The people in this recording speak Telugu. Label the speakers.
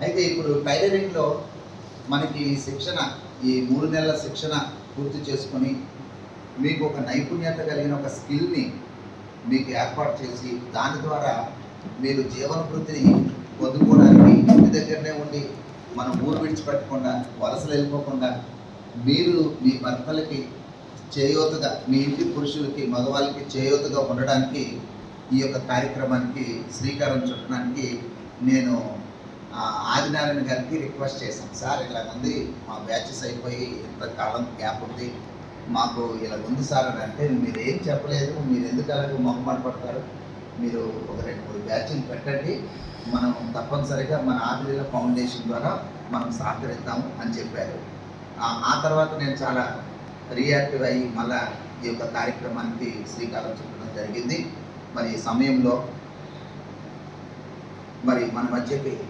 Speaker 1: అయితే ఇప్పుడు టైలరింగ్లో మనకి శిక్షణ ఈ మూడు నెలల శిక్షణ పూర్తి చేసుకొని మీకు ఒక నైపుణ్యత కలిగిన ఒక స్కిల్ని మీకు ఏర్పాటు చేసి దాని ద్వారా మీరు జీవన వృత్తిని పొందుకోవడానికి ఇంటి దగ్గరనే ఉండి మనం ఊరు విడిచిపెట్టకుండా వలసలు వెళ్ళిపోకుండా మీరు మీ భర్తలకి చేయూతగా మీ ఇంటి పురుషులకి మగవాళ్ళకి చేయూతగా ఉండడానికి ఈ యొక్క కార్యక్రమానికి శ్రీకారం చుట్టడానికి నేను ఆదినారాయణ గారికి రిక్వెస్ట్ చేశాం సార్ ఇలా ఉంది మా బ్యాచెస్ అయిపోయి ఎంత కాలం గ్యాప్ ఉంది. మాకు ఇలా ఉంది సార్ అని అంటే మీరు ఏం చెప్పలేదు మీరు ఎందుకు అలాగే మొహమాట పడతారు మీరు ఒక రెండు మూడు బ్యాచ్లు పెట్టండి. మనం తప్పనిసరిగా మన ఆదిలీల ఫౌండేషన్ ద్వారా మనం సహకరిద్దాము అని చెప్పారు. ఆ- ఆ తర్వాత నేను చాలా రియాక్టివ్ అయ్యి మళ్ళా ఈ యొక్క కార్యక్రమానికి శ్రీకారం చుట్టడం జరిగింది. మరి ఈ సమయంలో మరి మన మధ్యకి